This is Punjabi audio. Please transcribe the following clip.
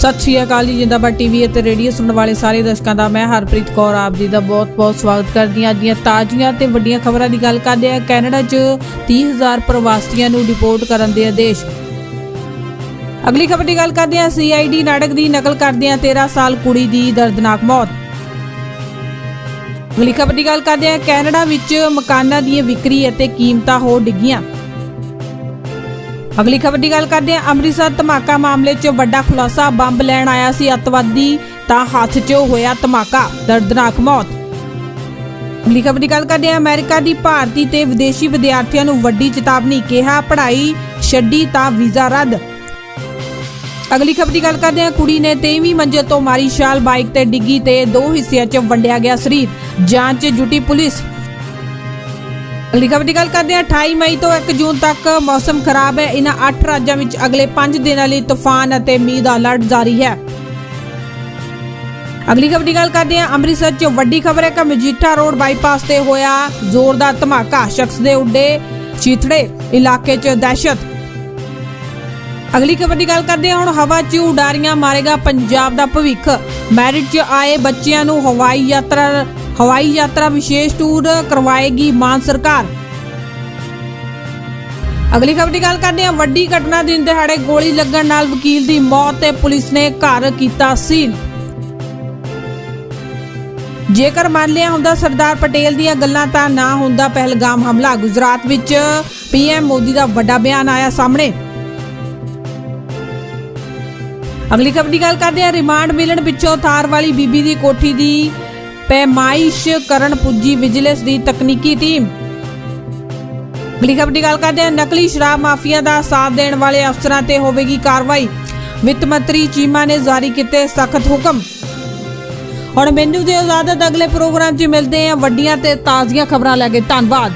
ਸਤਿ ਸ਼੍ਰੀ ਅਕਾਲ ਜੀ, ਜਿੰਦਾਬਾਦ ਟੀਵੀ ਅਤੇ ਰੇਡੀਓ ਸੁਣਨ ਵਾਲੇ ਸਾਰੇ ਦਰਸ਼ਕਾਂ ਦਾ ਮੈਂ ਹਰਪ੍ਰੀਤ ਕੌਰ, ਆਪ ਜੀ ਦਾ ਬਹੁਤ-ਬਹੁਤ ਸਵਾਗਤ ਕਰਦੀ ਹਾਂ। ਅੱਜ ਦੀਆਂ ਤਾਜ਼ੀਆਂ ਤੇ ਵੱਡੀਆਂ ਖਬਰਾਂ ਦੀ ਗੱਲ ਕਰਦੇ ਹਾਂ। ਕੈਨੇਡਾ 'ਚ 30000 ਪ੍ਰਵਾਸੀਆਂ ਨੂੰ ਡਿਪੋਰਟ ਕਰਨ ਦੇ ਆਦੇਸ਼। ਅਗਲੀ ਖਬਰ ਦੀ ਗੱਲ ਕਰਦੇ ਹਾਂ। ਸੀਆਈਡੀ ਨਾਟਕ ਦੀ ਨਕਲ ਕਰਦਿਆਂ 13 ਸਾਲ ਕੁੜੀ ਦੀ ਦਰਦਨਾਕ ਮੌਤ। ਅਗਲੀ ਖਬਰ ਦੀ ਗੱਲ ਕਰਦੇ ਹਾਂ। ਕੈਨੇਡਾ ਵਿੱਚ ਮਕਾਨਾਂ ਦੀਆਂ ਵਿਕਰੀ ਅਤੇ ਕੀਮਤਾਂ ਹੋ ਡਿੱਗੀਆਂ। ਅਗਲੀ ਖਬਰ ਦੀ ਗੱਲ ਕਰਦੇ ਹਾਂ। ਅੰਮ੍ਰਿਤਸਰ ਧਮਾਕਾ ਮਾਮਲੇ 'ਚ ਵੱਡਾ ਖੁਲਾਸਾ, ਬੰਬ ਲੈਣ ਆਇਆ ਸੀ ਅੱਤਵਾਦੀ, ਤਾਂ ਹੱਥ 'ਚ ਹੋਇਆ ਧਮਾਕਾ, ਦਰਦਨਾਕ ਮੌਤ। ਅਗਲੀ ਖਬਰ ਦੀ ਗੱਲ ਕਰਦੇ ਹਾਂ। ਅਮਰੀਕਾ ਦੀ ਭਾਰਤੀ ਤੇ ਵਿਦੇਸ਼ੀ ਵਿਦਿਆਰਥੀਆਂ ਨੂੰ ਵੱਡੀ ਚੇਤਾਵਨੀ, ਕਿਹਾ ਪੜ੍ਹਾਈ ਛੱਡੀ ਤਾਂ ਵੀਜ਼ਾ ਰੱਦ। ਅਗਲੀ ਖਬਰ ਦੀ ਗੱਲ ਕਰਦੇ ਹਾਂ। ਕੁੜੀ ਨੇ 23ਵੀਂ ਮੰਜ਼ਿਲ ਤੋਂ ਮਾਰੀ ਛਾਲ, ਬਾਈਕ ਤੇ ਡਿੱਗੀ ਤੇ ਦੋ ਹਿੱਸਿਆਂ 'ਚ ਵੰਡਿਆ ਗਿਆ ਸਰੀਰ, ਜਾਂਚ 'ਚ ਜੁਟੀ ਪੁਲਿਸ। ਅਗਲੀ ਖਬਰ ਦੀ ਗੱਲ ਕਰਦੇ ਹਾਂ 28 ਮਈ ਤੋਂ 1 ਜੂਨ ਤੱਕ ਮੌਸਮ ਖਰਾਬ ਹੈ। ਇਹਨਾਂ 8 ਰਾਜਾਂ ਵਿੱਚ ਅਗਲੇ 5 ਦਿਨਾਂ ਲਈ ਤੂਫਾਨ ਅਤੇ ਮੀਂਹ ਦਾ ਅਲਰਟ ਜਾਰੀ ਹੈ। ਅਗਲੀ ਖਬਰ ਦੀ ਗੱਲ ਕਰਦੇ ਹਾਂ, ਅੰਮ੍ਰਿਤਸਰ 'ਚ ਵੱਡੀ ਖਬਰ ਹੈ ਕਿ ਮਜੀਠਾ ਰੋਡ ਬਾਈਪਾਸ ਤੇ ਹੋਇਆ ਜ਼ੋਰਦਾਰ ਧਮਾਕਾ। ਸ਼ਖਸ ਦੇ ਉੱਡੇ ਚੀਥੜੇ ਇਲਾਕੇ 'ਚ ਦਹਿਸ਼ਤ। ਅਗਲੀ ਖਬਰ ਦੀ ਗੱਲ ਕਰਦੇ ਹਾਂ, ਹੁਣ ਹਵਾ 'ਚ ਉਡਾਰੀਆਂ ਮਾਰੇਗਾ ਪੰਜਾਬ ਦਾ ਭਵਿੱਖ। ਮੈਰਿਟ 'ਚ ਆਏ ਬੱਚਿਆਂ ਨੂੰ ਹਵਾਈ ਯਾਤਰਾ ਹਵਾਈ ਯਾਤਰਾ ਵਿਸ਼ੇਸ਼ ਟੂਰ ਕਰਵਾਏਗੀ ਮਾਨ ਸਰਕਾਰ। ਅਗਲੀ ਖਬਰ ਦੀ ਗੱਲ ਕਰਦੇ ਹਾਂ। ਵੱਡੀ ਘਟਨਾ ਦਿਨ ਦਿਹਾੜੇ ਗੋਲੀ ਲੱਗਣ ਨਾਲ ਵਕੀਲ ਦੀ ਮੌਤ ਤੇ ਪੁਲਿਸ ਨੇ ਘਰ ਕੀਤਾ ਸੀਲ। ਜੇਕਰ ਮੰਨ ਲਿਆ ਹੁੰਦਾ ਸਰਦਾਰ ਪਟੇਲ ਦੀਆਂ ਗੱਲਾਂ ਤਾਂ ਨਾ ਹੁੰਦਾ ਪਹਿਲਗਾਮ ਹਮਲਾ। ਗੁਜਰਾਤ ਵਿੱਚ ਪੀਐਮ ਮੋਦੀ ਦਾ ਵੱਡਾ ਬਿਆਨ ਆਇਆ ਸਾਹਮਣੇ। ਅਗਲੀ ਖਬਰ ਦੀ ਗੱਲ ਕਰਦੇ ਹਾਂ। ਰਿਮਾਂਡ ਮਿਲਣ ਪਿੱਛੋਂ ਥਾਰ ਵਾਲੀ ਬੀਬੀ ਦੀ ਕੋਠੀ ਦੀ ਪੈਮਾਇਸ਼ ਕਰਨ ਪੁੱਜੀ ਵਿਜੀਲੈਂਸ ਦੀ ਤਕਨੀਕੀ ਟੀਮ। ਅਗਲੀ ਖਬਰ ਦੀ ਗੱਲ ਕਰਦੇ ਹਾਂ, ਨਕਲੀ ਸ਼ਰਾਬ ਮਾਫੀਆ ਦਾ ਸਾਥ ਦੇਣ ਵਾਲੇ ਅਫਸਰਾਂ ਤੇ ਹੋਵੇਗੀ ਕਾਰਵਾਈ। ਵਿੱਤ ਮੰਤਰੀ ਚੀਮਾ ਨੇ ਜਾਰੀ ਕੀਤੇ ਸਖਤ ਹੁਕਮ। ਹੁਣ ਮੈਨੂੰ ਦਿਓ ਇਜਾਜ਼ਤ, ਅਗਲੇ ਪ੍ਰੋਗਰਾਮ 'ਚ ਮਿਲਦੇ ਹਾਂ। ਵੱਡੀਆਂ ਤੇ ਤਾਜ਼ੀਆਂ ਖਬਰਾਂ ਲੈ ਕੇ ਧੰਨਵਾਦ।